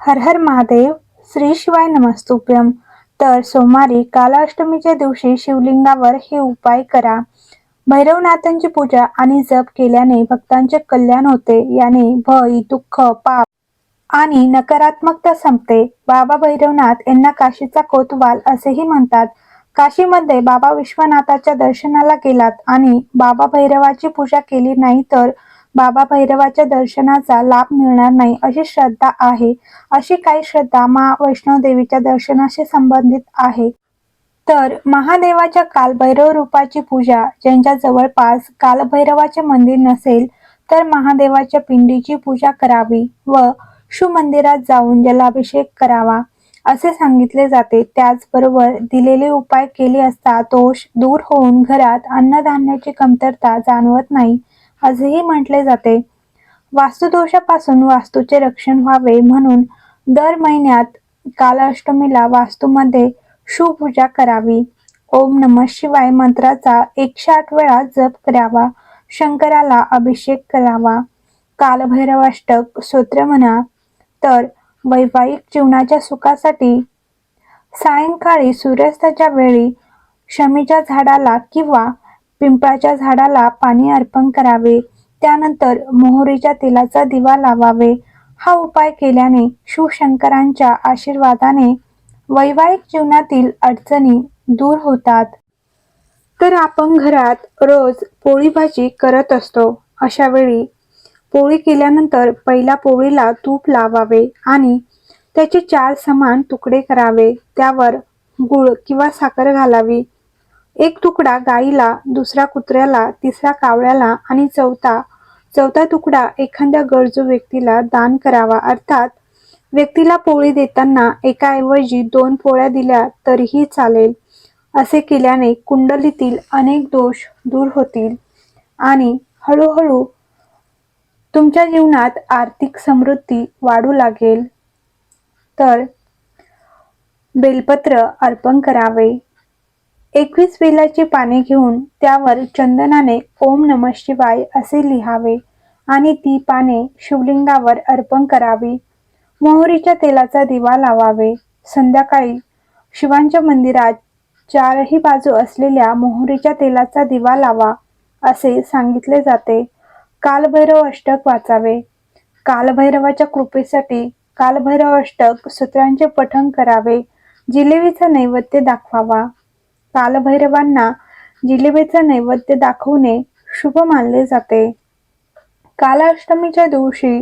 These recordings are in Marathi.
हर हर महादेव श्री शिवाय नमस्तुप्यम तर सोमवारी कालाष्टमीच्या दिवशी शिवलिंगावर हे उपाय करा. भैरवनाथांची पूजा आणि जप केल्याने भक्तांचे कल्याण होते. याने भय दुःख पाप आणि नकारात्मकता संपते. बाबा भैरवनाथ यांना काशीचा कोतवाल असेही म्हणतात. काशीमध्ये बाबा विश्वनाथाच्या दर्शनाला गेलात आणि बाबा भैरवाची पूजा केली नाही तर बाबा भैरवाच्या दर्शनाचा लाभ मिळणार नाही अशी श्रद्धा आहे. अशी काही श्रद्धा मा वैष्णव देवीच्या दर्शनाशी संबंधित आहे. तर महादेवाच्या कालभैरव रूपाची पूजा ज्यांच्या जवळपास कालभैरवाचे मंदिर नसेल तर महादेवाच्या पिंडीची पूजा करावी व शिवमंदिरात जाऊन जलाभिषेक करावा असे सांगितले जाते. त्याचबरोबर दिलेले उपाय केले असता दोष दूर होऊन घरात अन्नधान्याची कमतरता जाणवत नाही. असेही म्हटले जाते. वास्तुदोषापासून वास्तूचे रक्षण व्हावे म्हणून दर महिन्यात कालाष्टमीला वास्तूमध्ये शुपूजा करावी. ओम नम शिवाय मंत्राचा एकशे आठ वेळा जप करावा. शंकराला अभिषेक करावा. कालभैरवाष्टक स्तोत्र म्हणा. तर वैवाहिक जीवनाच्या सुखासाठी सायंकाळी सूर्यास्ताच्या वेळी शमीच्या झाडाला किंवा पिंपळाच्या झाडाला पाणी अर्पण करावे. त्यानंतर मोहरीच्या तेलाचा दिवा लावावे. हा उपाय केल्याने शिवशंकरांच्या आशीर्वादाने वैवाहिक जीवनातील अडचणी दूर होतात. तर आपण घरात रोज पोळी भाजी करत असतो. अशा वेळी पोळी केल्यानंतर पहिल्या पोळीला तूप लावावे आणि त्याचे चार समान तुकडे करावे. त्यावर गुळ किंवा साखर घालावी. एक तुकडा गाईला दुसरा कुत्र्याला तिसरा कावळ्याला आणि चौथा चौथा तुकडा एखाद्या गरजू व्यक्तीला दान करावा. अर्थात व्यक्तीला पोळी देताना एकाऐवजी दोन पोळ्या दिल्या तरीही चालेल असे केल्याने कुंडलीतील अनेक दोष दूर होतील आणि हळूहळू तुमच्या जीवनात आर्थिक समृद्धी वाढू लागेल. तर बेलपत्र अर्पण करावे. एकवीस बेलाची पाने घेऊन त्यावर चंदनाने ओम नम शिवाय असे लिहावे आणि ती पाने शिवलिंगावर अर्पण करावी. मोहरीच्या तेलाचा दिवा लावावे. संध्याकाळी शिवांच्या मंदिरात चारही बाजू असलेल्या मोहरीच्या तेलाचा दिवा लावा असे सांगितले जाते. कालभैरव अष्टक वाचावे. कालभैरवाच्या कृपेसाठी कालभैरव अष्टक सूत्रांचे पठण करावे. जिलेबीचा नैवेद्य दाखवावा. कालभैरवांना जिलेबीचा नैवेद्य दाखवणे शुभ मानले जाते. कालाष्टमीच्या दिवशी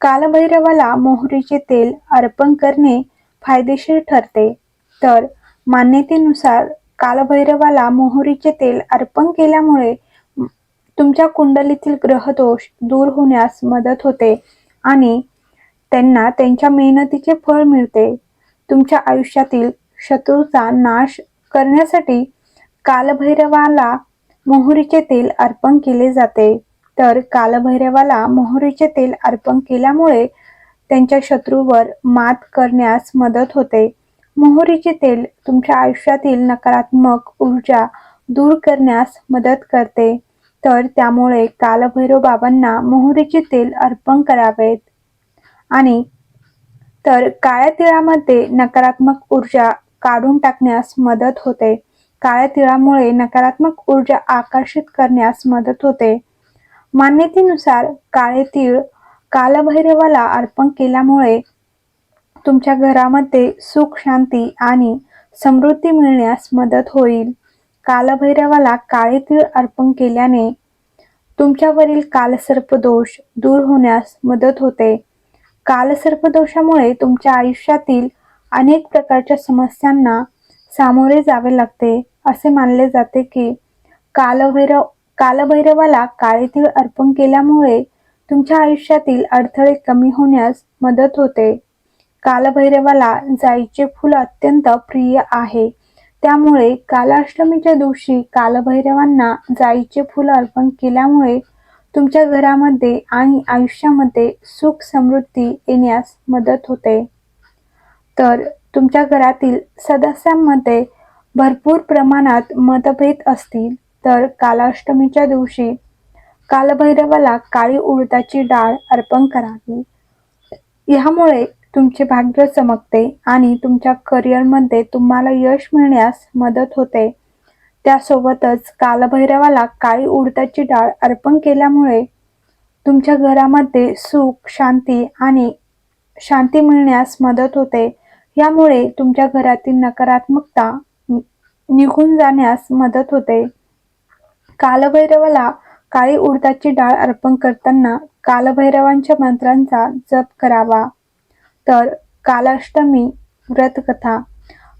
कालभैरवाला मोहरीचे तेल अर्पण करणे फायदेशीर ठरते. तर मान्यतेनुसार कालभैरवाला मोहरीचे तेल अर्पण केल्यामुळे तुमच्या कुंडलीतील ग्रहदोष दूर होण्यास मदत होते आणि त्यांना त्यांच्या मेहनतीचे फळ मिळते. तुमच्या आयुष्यातील शत्रूचा नाश करण्यासाठी कालभैरवाला मोहरीचे तेल अर्पण केले जाते. तर कालभैरवाला मोहरीचे तेल अर्पण केल्यामुळे त्यांच्या शत्रूवर मात करण्यास मदत होते. मोहरीचे तेल तुमच्या आयुष्यातील नकारात्मक ऊर्जा दूर करण्यास मदत करते. तर त्यामुळे कालभैरव बाबांना मोहरीचे तेल अर्पण करावेत. आणि तर काळ्या तिळामध्ये नकारात्मक ऊर्जा काढून टाकण्यास मदत होते. काळ्या तिळामुळे नकारात्मक ऊर्जा आकर्षित करण्यास मदत होते. मान्यतेनुसार काळे तीळ कालभैरवाला अर्पण केल्यामुळे तुमच्या घरामध्ये सुख शांती आणि समृद्धी मिळण्यास मदत होईल. कालभैरवाला काळे तीळ अर्पण केल्याने तुमच्यावरील कालसर्पदोष दूर होण्यास मदत होते. कालसर्पदोषामुळे तुमच्या आयुष्यातील अनेक प्रकारच्या समस्यांना सामोरे जावे लागते असे मानले जाते की कालभैरव कालभैरवाला काळे तीळ अर्पण केल्यामुळे तुमच्या आयुष्यातील अडथळे कमी होण्यास मदत होते. कालभैरवाला जाईचे फूल अत्यंत प्रिय आहे. त्यामुळे कालाष्टमीच्या दिवशी कालभैरवांना जाईचे फूल अर्पण केल्यामुळे तुमच्या घरामध्ये आणि आयुष्यामध्ये सुख समृद्धी येण्यास मदत होते. तर तुमच्या घरातील सदस्यांमध्ये भरपूर प्रमाणात मतभेद असतील. तर कालाष्टमीच्या दिवशी कालभैरवाला काळी उडदाची डाळ अर्पण करावी. यामुळे तुमचे भाग्य चमकते आणि तुमच्या करिअरमध्ये तुम्हाला यश मिळण्यास मदत होते. त्यासोबतच कालभैरवाला काळी उडदाची डाळ अर्पण केल्यामुळे तुमच्या घरामध्ये सुख शांती आणि शांती मिळण्यास मदत होते. यामुळे तुमच्या घरातील नकारात्मकता निघून जाण्यास मदत होते. कालभैरवाला काळी उडदाची डाळ अर्पण करताना कालभैरवांच्या मंत्रांचा जप करावा. तर कालाष्टमी व्रतकथा.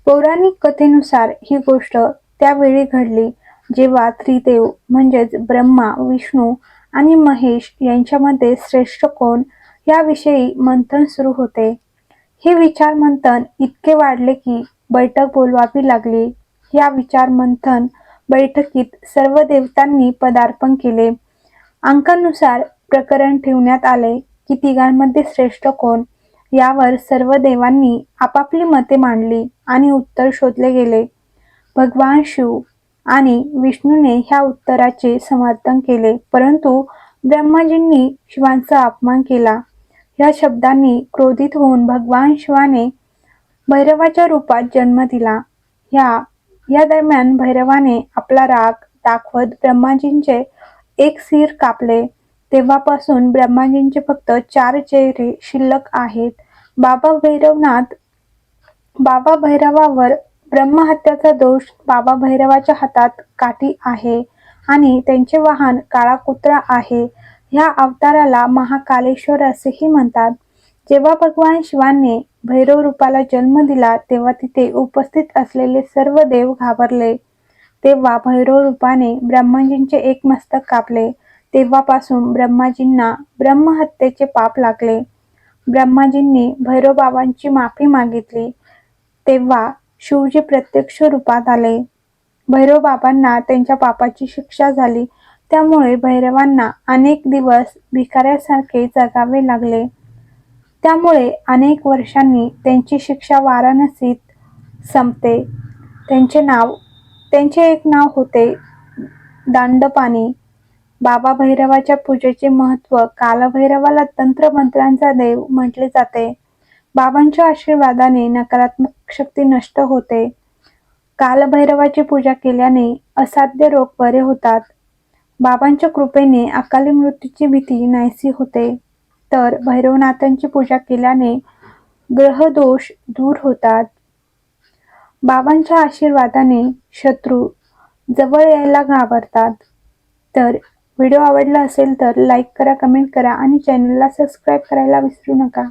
पौराणिक कथेनुसार ही गोष्ट त्यावेळी घडली जेव्हा त्रिदेव म्हणजेच ब्रह्मा विष्णू आणि महेश यांच्यामध्ये श्रेष्ठ कोण याविषयी मंथन सुरू होते. हे विचार मंथन इतके वाढले की बैठक बोलवावी लागली. या विचार मंथन बैठकीत सर्व देवतांनी पदार्पण केले. अंकानुसार प्रकरण ठेवण्यात आले की तिघांमध्ये श्रेष्ठ कोण? यावर सर्व देवांनी आपापली मते मांडली आणि उत्तर शोधले गेले. भगवान शिव आणि विष्णूने ह्या उत्तराचे समर्थन केले परंतु ब्रह्माजींनी शिवांचा अपमान केला. या शब्दांनी क्रोधित होऊन भगवान शिवाने भैरवाच्या रूपात जन्म दिला. या या दरम्यान भैरवाने आपला राग दाखवत ब्रह्माजींचे एक सिर कापले. तेव्हापासून ब्रह्माजींचे फक्त चार चेहरे शिल्लक आहेत. बाबा भैरवनाथ बाबा भैरवावर ब्रह्महत्याचा दोष बाबा भैरवाच्या हातात काठी आहे आणि त्यांचे वाहन काळा कुत्रा आहे. ह्या अवताराला महाकालेश्वर असेही म्हणतात. जेव्हा भगवान शिवाने भैरव रूपाला जन्म दिला तेव्हा तिथे उपस्थित असलेले सर्व देव घाबरले. तेव्हा भैरव रूपाने ब्रह्माजींचे एक मस्तक कापले. तेव्हापासून ब्रह्माजींना ब्रह्महत्येचे पाप लागले. ब्रह्माजींनी भैरव बाबांची माफी मागितली. तेव्हा शिवजी प्रत्यक्ष रूपात आले. भैरव बाबांना त्यांच्या पापाची शिक्षा झाली. त्यामुळे भैरवांना अनेक दिवस भिकाऱ्यासारखे जगावे लागले. त्यामुळे अनेक वर्षांनी त्यांची शिक्षा वाराणसीत संपते. त्यांचे नाव त्यांचे एक नाव होते दांडपाणी. बाबा भैरवाच्या पूजेचे महत्त्व कालभैरवाला तंत्रमंत्रांचा देव म्हटले जाते. बाबांच्या आशीर्वादाने नकारात्मक शक्ती नष्ट होते. कालभैरवाची पूजा केल्याने असाध्य रोग बरे होतात. बाबांच्या कृपेने अकाली मृत्यूची भीती नाहीसी होते. तर भैरवनाथांची पूजा केल्याने ग्रहदोष दूर होतात. बाबांच्या आशीर्वादाने शत्रू जवळ यायला घाबरतात. तर व्हिडिओ आवडला असेल तर लाईक करा कमेंट करा आणि चॅनलला सबस्क्राईब करायला विसरू नका.